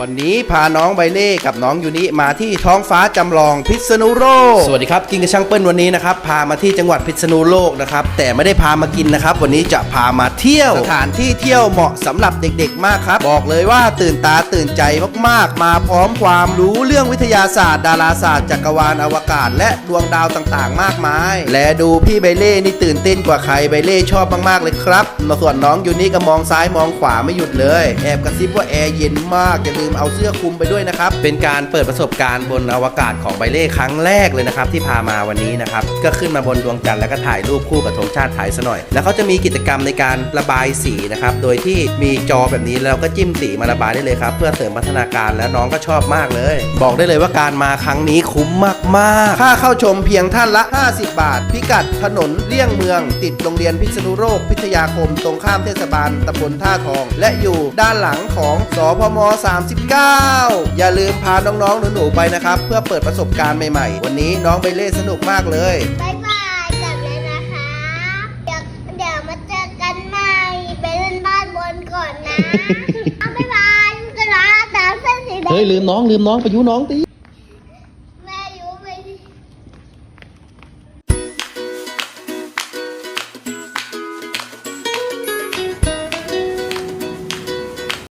วันนี้พาน้องใบเล่กับน้องยูนิมาที่ท้องฟ้าจำลองพิษณุโลก สวัสดีครับกินกับช่างเปิ้ลวันนี้นะครับพามาที่จังหวัดพิษณุโลกนะครับแต่ไม่ได้พามากินนะครับ วันนี้จะพามาเที่ยวสถานที่เที่ยวเหมาะสำหรับเด็กๆ มากครับ บอกเลยว่าตื่นตาตื่นใจมากๆ มาพร้อมความรู้เรื่องวิทยาศาสตร์ ดาราศาสตร์จักรวาลอวกาศ และดวงดาวต่างๆ มากมาย และดูพี่ใบเล่นี่ตื่นเต้นกว่าใครใบเล่ชอบมากๆเลยครับส่วนน้องยูนิก็มองซ้ายมองขวาไม่หยุดเลย แอบกระซิบว่าแอร์เย็นมากอย่าลืมเอาเสื้อคลุมไปด้วยนะครับ เป็นการเปิดประสบการณ์บนอวกาศของใบเล่ครั้งแรกเลยนะครับที่พามาวันนี้นะครับ ก็ขึ้นมาบนดวงจันทร์แล้วก็ถ่ายรูปคู่กับธงชาติไทยซะหน่อย แล้วเขาจะมีกิจกรรมในการระบายสีนะครับ โดยที่มีจอแบบนี้แล้วก็จิ้มสีมาระบายได้เลยครับ เพื่อเสริมพัฒนาการแล้วน้องก็ชอบมากเลย บอกได้เลยว่าการมาครั้งนี้คุ้มมากๆ ค่าเข้าชมเพียงท่านละ 50 บาท พิกัดถนนเลี่ยงเมือง ติดโรงเรียนพิษณุโลกพิทยาคม ตรงข้ามเทศบาลตำบลท่าทอง และอยู่ด้านหลังของสพม39อย่าลืมพาน้องๆหนูๆไปนะครับ เพื่อเปิดประสบการณ์ใหม่ๆ วันนี้น้องไปเล่นสนุกมากเลย บายบายกลับเลยนะคะ เดี๋ยวเดี๋ยวมาเจอกันใหม่ ไปเล่นบ้านบนก่อนนะ เอาบายบายกันนะแต่เส้นสีแดง เฮ้ยลืมน้องลืมน้องไปยุน้องตี